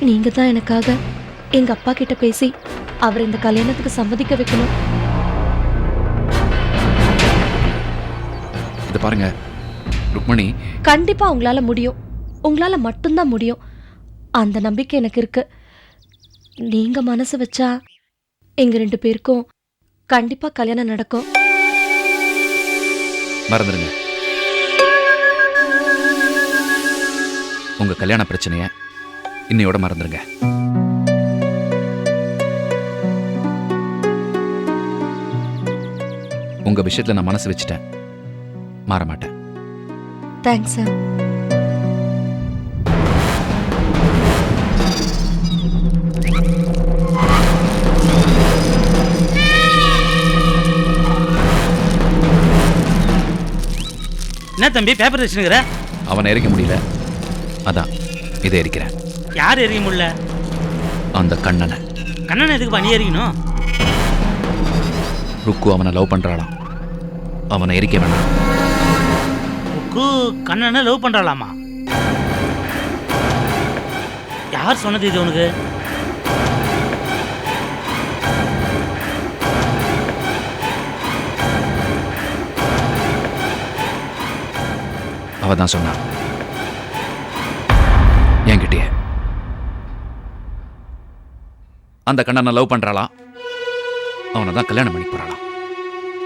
நீங்க தான் எனக்காக எங்க அப்பா கிட்ட பேசி அவர் இந்த கல்யாணத்துக்கு சம்மதிக்க வைக்கணும். இதை பாருங்க ருக்மணி. கண்டிப்பா உங்களால முடியும். உங்களால மட்டும்தான் முடியும். அந்த நம்பிக்கை எனக்கு இருக்கு. நீங்க மனசு வச்சா எங்க ரெண்டு பேருக்கும் கண்டிப்பா கல்யாணம் நடக்கும். மறந்துடுங்க. உங்க கல்யாண பிரச்சனைய இன்னையோட மறந்துடுங்க உங்க விஷயத்துல நான் மனசு வச்சுட்டேன். மாற மாட்டேன். தேங்க்ஸ் சார் என்ன தம்பி பேப்பர் வச்சுனுங்கிற அவனை எரிக்க முடியல. அதான் இதை எரிக்கிறேன். யார் எறிய முடியல? அந்த கண்ணனை. கண்ணனை எதுக்கு பண்ணி எறியணும்? ருக்கு அவனை லவ் பண்றாளாம். அவனை எரிக்க வேணாம். ருக்கு கண்ணனை லவ் பண்றாளாமா? யார் சொன்னது இது உனக்கு? அவ தான் சொன்னா அந்த கண்ணனை லவ் பண்றாளாம் அவனை தான் கல்யாணம் பண்ணி போறாளாம்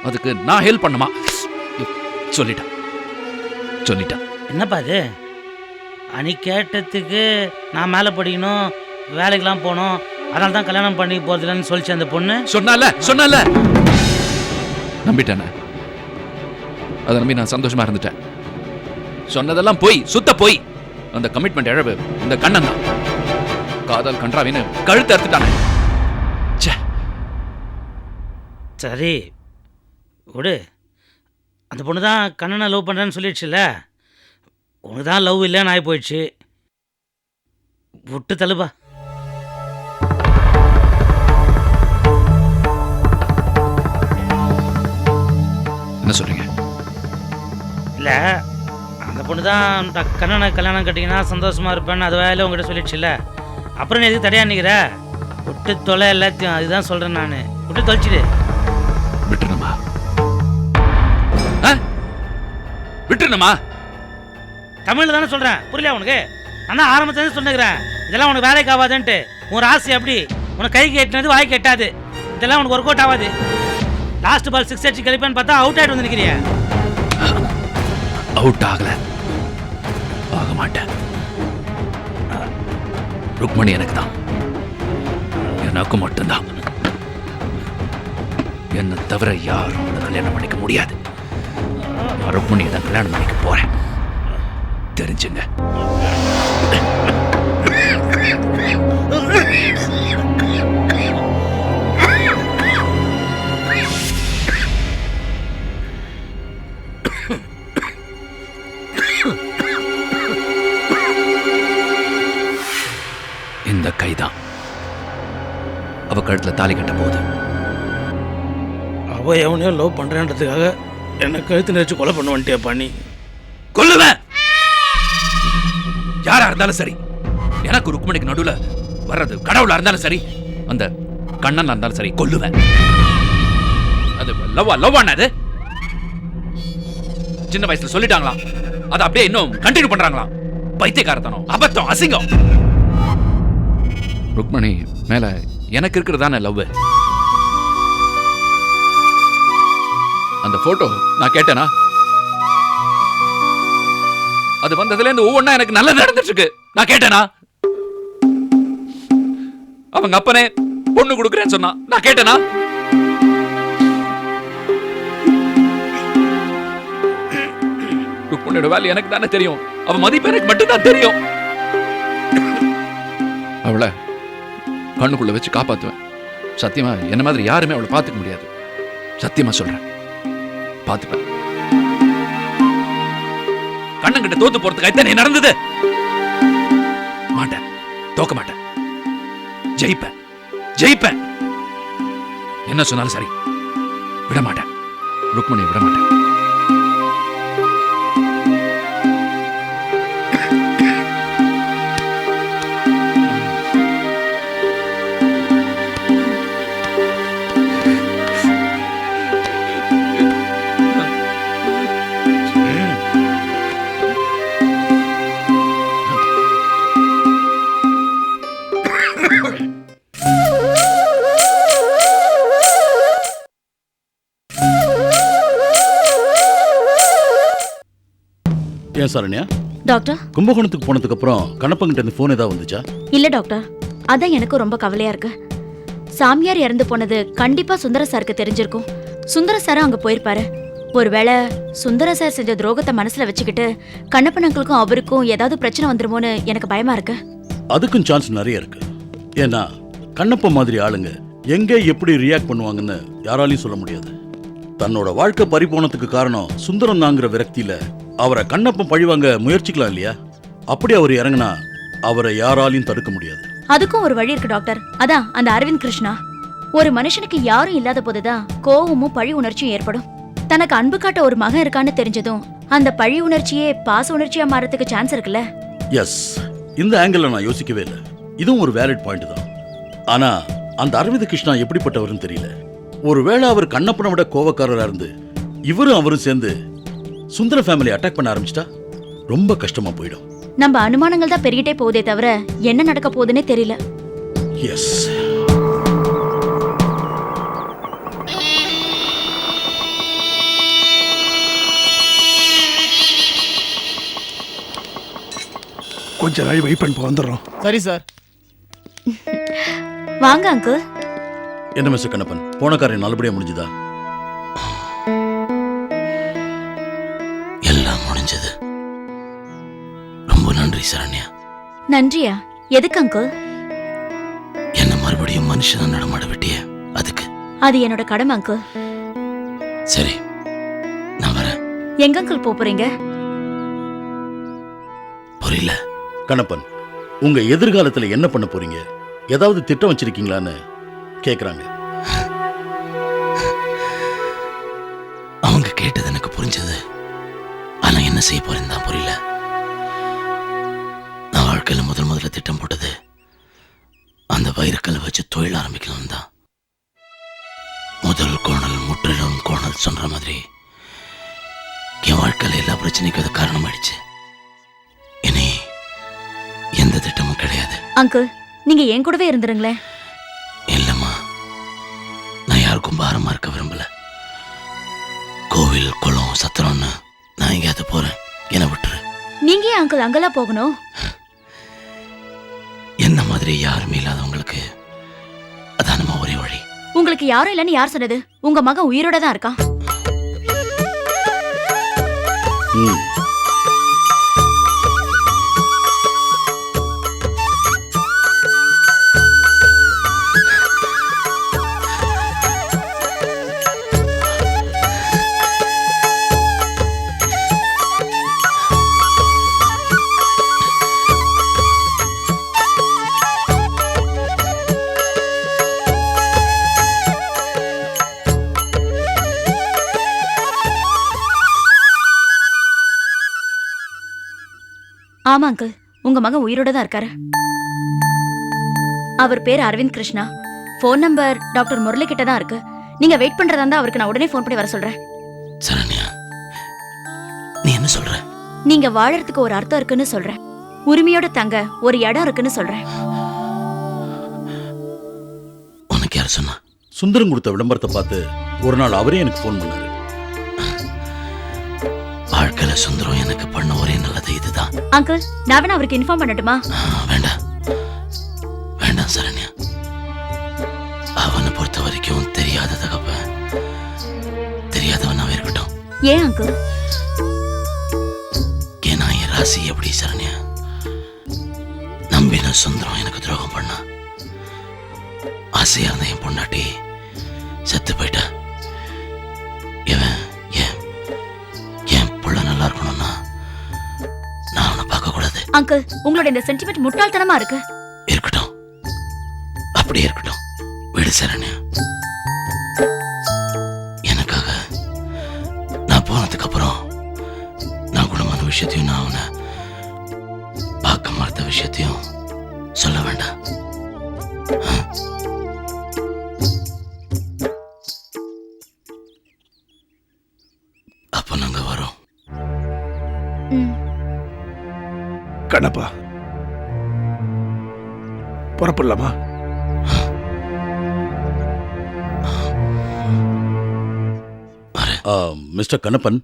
அதுக்கு நான் ஹெல்ப் பண்ணுமா? சொல்லிட்டான். சொல்லிட்டான். என்னப்பா இது? அனி கேட்டதுக்கு நான் மேலே படிக்கணும் வேலைக்கெல்லாம் போகணும் அதனால தான் கல்யாணம் பண்ணி போகிறதில்லன்னு சொல்லிச்சு அந்த பொண்ணு. சொன்னால சொன்னால. நம்பிட்டேனே. அதை நம்பி நான் சந்தோஷமா இருந்துட்டேன். சொன்னதெல்லாம் போய் சுத்த போய். அந்த கமிட்மெண்ட் இழவு இந்த கண்ணன் தான். காதல் கன்றாவின்னு கழுத்து அறுத்துட்டானே. சரி விடு. அந்த பொண்ணு தான் கண்ணனை லவ் பண்ணுறேன்னு சொல்லிடுச்சுல்ல? உனக்கு தான் லவ் இல்லைன்னு ஆகி போயிடுச்சு விட்டு தள்ளுப்பா. என்ன சொல்றீங்க? இல்லை அந்த பொண்ணு தான் அந்த கண்ணனை கல்யாணம் கட்டிங்கன்னா சந்தோஷமா இருப்பேன்னு அது வேலை உங்ககிட்ட சொல்லிடுச்சுல்ல? அப்புறம் எதுக்கு தடையா நிற்கிற விட்டு தொலை எல்லாத்தையும் அதுதான் சொல்கிறேன் நான். விட்டு தொலைச்சிடு. விட்டுருணுமா ஆ? விட்டுருணுமா தமிழில் தானே சொல்கிறேன் புரியல உனக்கு? தான் ஆரம்பத்துலேருந்து சொன்னுக்கிறேன் இதெல்லாம் உனக்கு வேலைக்கு ஆகாதுன்ட்டு. உன் ராசி அப்படி. உனக்கு கைக்கு எட்டினது வாய்க்கு எட்டாது இதெல்லாம் உனக்கு ஒர்க் அவுட் ஆகாது. லாஸ்ட் பால் சிக்ஸ் அடிச்சு கழிப்பேன்னு பார்த்தா அவுட் ஆகிட்டு வந்து நிற்கிறியா அவுட் ஆகல. ஆக மாட்டேன். ருக்மணி எனக்கு தான். எனக்கு மட்டும்தான். என்னை தவிர யாரும் அவளை கல்யாணம் பண்ணிக்க முடியாது. நான் தான் கல்யாணம் பண்ணிக்க போறேன். தெரிஞ்சுங்க. இந்த கைதான். அவ கழுத்துல தாலி கட்ட போகுது அவ எவனையோ லவ் பண்ணுறேன்றதுக்காக என்னை கழுத்து நினைச்சு கொலை பண்ண வந்துட்டியா பண்ணி கொல்லுவேன் யாரா இருந்தாலும் சரி. எனக்கு ருக்மணிக்கு நடுவுல வர்றது கடவுளா இருந்தாலும் சரி அந்த கண்ணனாக இருந்தாலும் சரி கொல்லுவேன் அது லவ்வா லவ் அது? சின்ன வயசுல சொல்லிட்டாங்களா அதை அப்படியே இன்னும் கண்டினியூ பண்றாங்களா பைத்தியக்காரத்தனம் அபத்தம் அசிங்கம். ருக்மணி மேல எனக்கு இருக்கிறதான லவ் அந்த போட்டோ நான் கேட்டேனா? அது வந்ததுல இருந்து ஒவ்வொன்னா எனக்கு நல்லது நடந்துட்டு இருக்கு நான் கேட்டேனா? அவங்க அப்பனே பொண்ணு கொடுக்குறேன்னு சொன்னா நான் கேட்டேனா? பொண்ணோட வேலை எனக்கு தானே தெரியும். அவ மதிப்பு எனக்கு மட்டும்தான் தெரியும். அவளை கண்ணுக்குள்ள வச்சு காப்பாத்துவேன். சத்தியமா என்ன மாதிரி யாருமே அவளை பார்த்துக்க முடியாது. சத்தியமா சொல்றேன். பார்த்துப்பேன். கண்ணங்கிட்ட தோத்து போறதுக்கு எத்தனை நடந்தது. மாட்டேன். தோக்க மாட்டேன். ஜெயிப்பேன். ஜெயிப்பேன். என்ன சொன்னாலும் சரி. விட மாட்டேன் ருக்மணியை விட மாட்டேன் ஏன் சரண்யா டாக்டர். கும்பகோணத்துக்கு போனதுக்கு அப்புறம் கண்ணப்பங்கிட்ட இருந்து ஃபோன் ஏதாவது வந்துச்சா? இல்ல டாக்டர். அதான் எனக்கு ரொம்ப கவலையா இருக்கு. சாமியார் இறந்து போனது கண்டிப்பா சுந்தர சாருக்கு தெரிஞ்சிருக்கும். சுந்தர சாரும் அங்க போயிருப்பாரு. ஒருவேளை சுந்தர சார் செஞ்ச துரோகத்தை மனசுல வச்சுக்கிட்டு கண்ணப்பன் அங்கிளுக்கும் அவருக்கும் ஏதாவது பிரச்சனை வந்துருமோன்னு எனக்கு பயமா இருக்கு. அதுக்கும் சான்ஸ் நிறைய இருக்கு. ஏன்னா கண்ணப்ப மாதிரி ஆளுங்க எங்க எப்படி ரியாக்ட் பண்ணுவாங்கன்னு யாராலையும் சொல்ல முடியாது. தன்னோட வாழ்க்கை பறிபோனதுக்கு காரணம் சுந்தரம் தாங்கிற விரக்தியில அவரை கண்ணப்பன் பழிவாங்க முயற்சிக்கலாம் இல்லையா? அப்படி அவர் இறங்குனா அவரை யாராலையும் தடுக்க முடியாது. அதுக்கும் ஒரு வழி இருக்கு டாக்டர். அதான் அந்த அரவிந்த் கிருஷ்ணா. ஒரு மனுஷனுக்கு யாரும் இல்லாத போதுதான் கோவமும் பழி உணர்ச்சியும் ஏற்படும். தனக்கு அன்பு காட்ட ஒரு மகன் இருக்கான்னு தெரிஞ்சதும் அந்த பழி உணர்ச்சியே பாச உணர்ச்சியா மாறதுக்கு சான்ஸ் இருக்குல்ல? எஸ் இந்த ஆங்கிள் நான் யோசிக்கவே இல்லை. இதுவும் ஒரு வேலிட் பாயிண்ட் தான். ஆனா அந்த அரவிந்த் கிருஷ்ணா எப்படிப்பட்டவர்னு தெரியல. ஒருவேளை அவர் கண்ணப்பனை விட கோவக்காரரா இருந்து இவரும் அவரும் சேர்ந்து சுந்தர ஃபேமிலி அட்டாக் பண்ண ஆரம்பிச்சிட்டா ரொம்ப கஷ்டமா போயிடும். நம்ம அனுமானங்கள் தான் பெருகிட்டே போகுதே தவிர என்ன நடக்க போகுதுன்னே தெரியல. எஸ் கொஞ்ச நாள் வெயிட் பண்ணி வந்துடுறோம். சரி சார். வாங்க அங்கிள் என்ன மிஸ்டர் கண்ணப்பன்? போன காரியம் நல்லபடியா முடிஞ்சுதா? முடிஞ்சது. ரொம்ப நன்றி சரண்யா. நன்றியா? எதுக்கு அங்கிள்? என்ன மறுபடியும் மனுஷனா நடமாட விட்டிய அதுக்கு. அது என்னோட கடமை அங்கிள். சரி நான் வரேன். எங்க அங்கிள் போறீங்க? புரியல. கண்ணப்பன் உங்க எதிர்காலத்துல என்ன பண்ண போறீங்க? ஏதாவது திட்டம் வச்சிருக்கீங்களான்னு கேக்குறாங்க. என்ன செய்ய போறேன்னு தான் புரியல. நான் வாழ்க்கையில முதல் முதல்ல திட்டம் போட்டது அந்த வைரக்கல்லை வச்சு தொழில் ஆரம்பிக்கலாம் தான். முதல் கோணல் முற்றிலும் கோணல் சொல்ற மாதிரி என் வாழ்க்கையில எல்லா பிரச்சனைக்கும் அது காரணமாயிடுச்சு. இனி எந்த திட்டமும் கிடையாது. அங்கிள் நீங்க என் கூடவே இருந்துருங்களேன். இல்லம்மா நான் யாருக்கும் பாரமா இருக்க விரும்பல. கோவில் குளம் சத்திரம்னு நான் எங்கேயாவது போறேன். என்னை விட்டுரு. நீங்க ஏன் அங்கிள் அங்கெல்லாம் போகணும்? என்ன மாதிரி யாருமே இல்லாதவங்களுக்கு அதானமா ஒரே வழி. உங்களுக்கு யாரும் இல்லைன்னு யார் சொன்னது? உங்க மகன் உயிரோட தான் இருக்கான். ம். ஆமா அங்கிள். உங்க மகன் உயிரோட தான் இருக்காரு. அவர் பேர் Aravind Krishna. Phone number doctor Murali கிட்ட தான் இருக்கு. நீங்க வெயிட் பண்றதா இருந்தா அவருக்கு நான் உடனே ஃபோன் பண்ணி வர சொல்றேன். சரண்யா நீ என்ன சொல்ற? நீங்க வாழறதுக்கு ஒரு அர்த்தம் இருக்குன்னு சொல்றேன். உரிமையோட தங்க ஒரு இடம் இருக்குன்னு சொல்றேன். உனக்கு யார் சொன்னா? சுந்தரம் கொடுத்த விளம்பரத்தை பார்த்து ஒரு நாள் அவரே எனக்கு ஃபோன் பண்ணாரு. வாழ்க்கையில சுந்தரம் எனக்கு பண்ண அங்கிள் நான் வேணா அவருக்கு இன்ஃபார்ம் பண்ணட்டுமா? வேண்டாம். வேண்டாம் சரண்யா. அவனை பொறுத்த வரைக்கும் தெரியாத தகப்ப தெரியாதவனாவே இருக்கட்டும். ஏன் அங்கிள் ஏன்னா என் ராசி எப்படி சரண்யா? நம்பின சுந்தரம் எனக்கு துரோகம் பண்ணா. ஆசையா இருந்த என் பொண்டாட்டி செத்து போயிட்டா. அங்கிள் உங்களோட இந்த சென்டிமெண்ட் முட்டாள்தனமா இருக்கு. இருக்கட்டும். அப்படியே இருக்கட்டும். விடு சரண்யா. கண்ணப்பா. புறப்படலாமா? மிஸ்டர் கண்ணப்பன்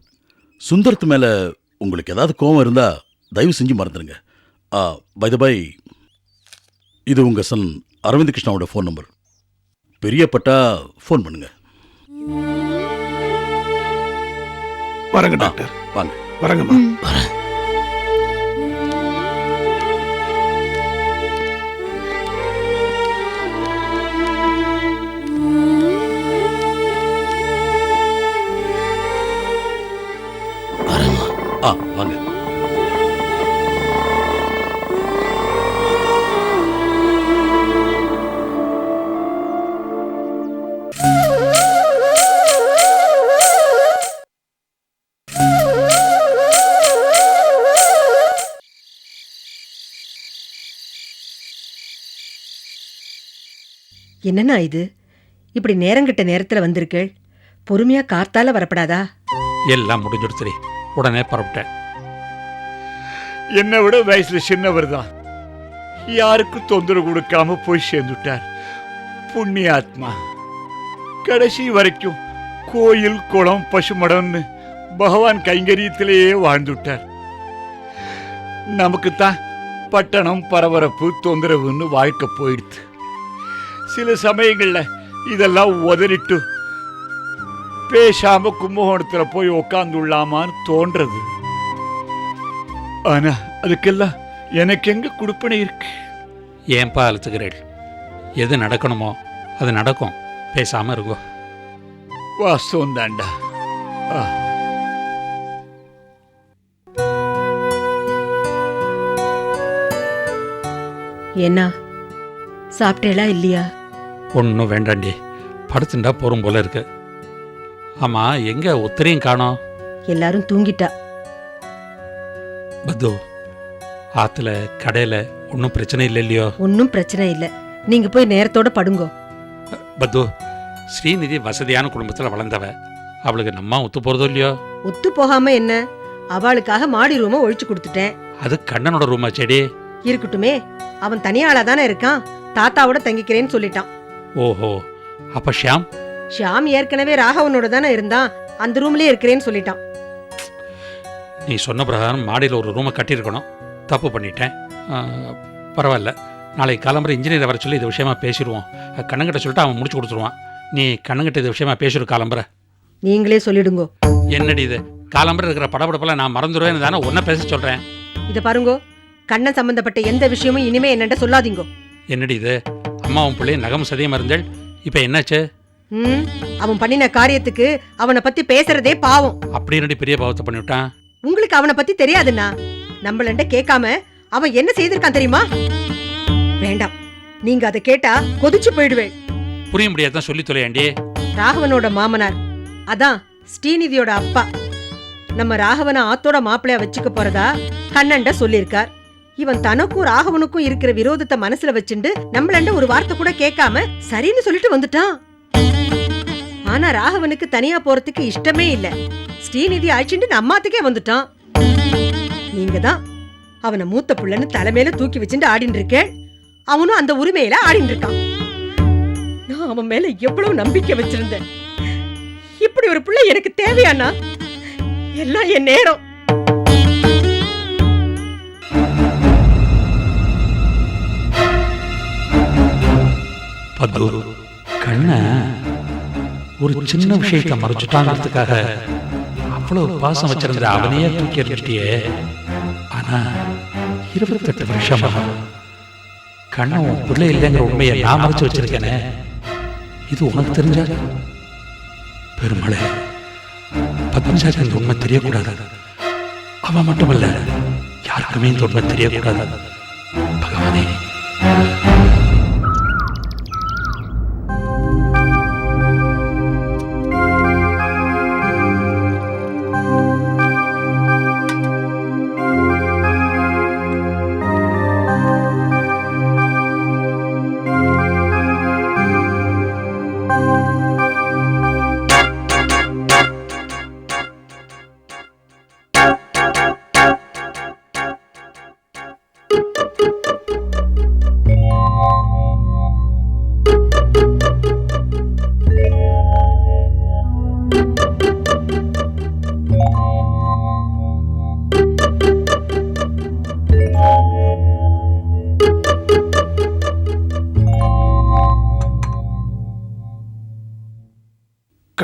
சுந்தரத்து மேல உங்களுக்கு ஏதாவது கோவம் இருந்தா தயவு செஞ்சு மறந்துடுங்க பை த பை இது உங்க சன் அரவிந்த் கிருஷ்ணாவோட ஃபோன் நம்பர் பெரியப்பட்டா ஃபோன் பண்ணுங்க. வரங்க டாக்டர் வாங்க. வரங்கம்மா. வரேன். ஆ வாங்க. என்னண்ணா இது? இப்படி நேரங்கிட்ட நேரத்துல வந்திருக்கள். பொறுமையா காத்தால வரப்படாதா? எல்லாம் முடிஞ்சிடுச்சுடி உடனே புறப்பட்டேன். என்னை விட வயசுல சின்னவர் தான். யாருக்கும் தொந்தரவு கொடுக்காம போய் சேர்ந்துட்டார். புண்ணியாத்மா. கடைசி வரைக்கும் கோயில் குளம் பசுமடம்னு பகவான் கைங்கரியத்திலேயே வாழ்ந்துட்டார். நமக்கு தான் பட்டணம் பரபரப்பு தொந்தரவுன்னு வாழ்க்கை போயிடுது. சில சமயங்களில் இதெல்லாம் உதறிட்டு பேசாம கும்பகோணத்துல போய் உக்காந்துள்ளாமான்னு தோன்றது. ஆனா அதுக்கெல்லாம் எனக்கு எங்க கொடுப்பனை இருக்கு? ஏன்பா அழுத்துகிறேள்? எது நடக்கணுமோ அது நடக்கும். பேசாம இருங்கோ. வாஸ்தவம் தாண்டா. என்ன சாப்பிட்டேளா இல்லையா? ஒன்றும் வேண்டாண்டி. படுத்துண்டா போரும் போல இருக்கு. ஆமா எங்க உத்தரையும் காணோம். எல்லாரும் தூங்கிட்டா. பத்து ஆத்துல கடையில ஒன்றும் பிரச்சனை இல்லை இல்லையோ? ஒன்னும் பிரச்சனை இல்ல. நீங்க போய் நேரத்தோட படுங்கோ. பத்து ஸ்ரீநிதி வசதியான குடும்பத்தில் வளர்ந்தவ. அவளுக்கு நம்ம ஒத்து போறதோ இல்லையோ? ஒத்து போகாம என்ன? அவளுக்காக மாடி ரூம ஒழிச்சு கொடுத்துட்டேன். அது கண்ணனோட ரூமா செடி? இருக்கட்டுமே அவன் தனியாளா தானே இருக்கான். தாத்தாவோட தங்கிக்கிறேன்னு சொல்லிட்டான். ஓஹோ அப்ப ஷியாம்? ஷியாம் ஏற்கனவே ராகவனோட தானே இருந்தான். அந்த ரூம்லயே இருக்கிறேன்னு சொல்லிட்டான். நீ சொன்ன பிரகாரம் மாடியில் ஒரு ரூமை கட்டியிருக்கணும். தப்பு பண்ணிட்டேன். பரவாயில்ல. நாளைக்கு கிளம்புற இன்ஜினியரை வர சொல்லி இது விஷயமா பேசிடுவோம். கண்ணங்கிட்ட சொல்லிட்டு அவன் முடிச்சு கொடுத்துருவான். நீ கண்ணங்கிட்ட இது விஷயமா பேசிடு கிளம்புற நீங்களே சொல்லிடுங்கோ. என்னடி இது? காலம்பரம் இருக்கிற படபடப்பெல்லாம் நான் மறந்துடுவேன் தானே ஒன்றை பேச சொல்கிறேன் இத பாருங்கோ. கண்ணன் சம்பந்தப்பட்ட எந்த விஷயமும் இனிமே என்னண்ட சொல்லாதீங்கோ. என்னடி இது? அம்மாவும் பிள்ளையும் நகம் சதியம் இருந்தேள் இப்போ என்னாச்சு? ம்? அவன் பண்ணின காரியத்துக்கு அவனை பத்தி பேசுறதே பாவம். அப்படி என்னடி பெரிய பாவத்தை பண்ணிவிட்டான் உங்களுக்கு அவனை பத்தி தெரியாதுண்ணா. நம்மளண்ட கேட்காம அவன் என்ன செய்திருக்கான் தெரியுமா? வேண்டாம். நீங்க அதை கேட்டா கொதிச்சு போயிடுவேன். புரிய முடியாதான் சொல்லி தொலையாண்டி ராகவனோட மாமனார். அதான் ஸ்ரீநிதியோட அப்பா. நம்ம ராகவனை ஆத்தோட மாப்பிள்ளைய வச்சுக்க போறதா கண்ணன்ட சொல்லியிருக்கார். இவன் தனக்கும் ராகவனுக்கும் இருக்கிற விரோதத்தை மனசுல வச்சுண்டு நம்மளண்ட ஒரு வார்த்தை கூட கேட்காம சரின்னு சொல்லிட்டு வந்துட்டான். ஆனா ராகவனுக்கு தனியா போறதுக்கு இஷ்டமே இல்ல. ஸ்ரீநிதி அழிச்சுட்டு நம்மாத்துக்கே வந்துட்டான். நீங்க தான் அவனை மூத்த புள்ளன்னு தலைமையில தூக்கி வச்சுட்டு ஆடின்னு இருக்கேன் அவனும் அந்த உரிமையில ஆடின்னு இருக்கான். நான் அவன் மேல எவ்வளவு நம்பிக்கை வச்சிருந்தேன். இப்படி ஒரு பிள்ளை எனக்கு தேவையானா எல்லாம் என் நேரம். பத்து. கண்ண ஒரு சின்ன விஷயத்தை மறைச்சிட்டாங்கிறதுக்காக அவ்வளவு பாசம் வச்சிருந்த அவனையே தூக்கி எறிஞ்சிட்டியே. ஆனா இருபத்தெட்டு வருஷமா கண்ணன் உன் பிள்ளை இல்லைங்கிற உண்மையை நான் மறைச்சு வச்சிருக்கேனே. இது உனக்கு தெரிஞ்சா? பெருமளை பத்மசாரி அந்த உண்மை தெரியக்கூடாது. அவன் மட்டுமல்ல யாருக்குமே இந்த உண்மை தெரியக்கூடாது. பகவானே.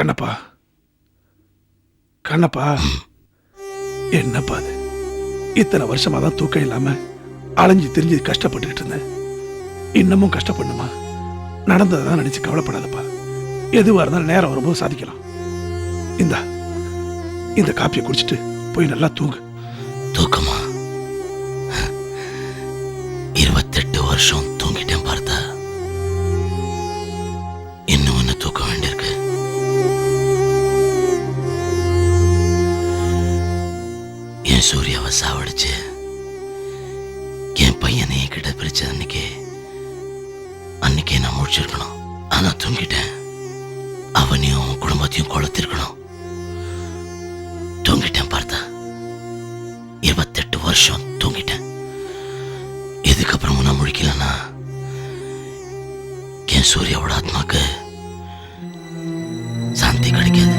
கண்ணப்பா. கண்ணப்பா என்னப்பா அது? இத்தனை வருஷமா தான் தூக்கம் இல்லாம அலைஞ்சு திரிஞ்சு கஷ்டப்பட்டுக்கிட்டு இருந்தேன். இன்னமும் கஷ்டப்படணுமா? நடந்ததை தான் நினைச்சு கவலைப்படாதப்பா. எதுவா இருந்தாலும் நேரம் வரும்போது சாதிக்கலாம். இந்தா இந்த காப்பியை குடிச்சிட்டு போய் நல்லா தூங்கு. தூக்கமா? இருபத்தெட்டு வருஷம் இதுக்கப்புறமும் நான் முழிக்கலன்னா என் சூர்யாவோட ஆத்மாக்கு சாந்தி கிடைக்காது.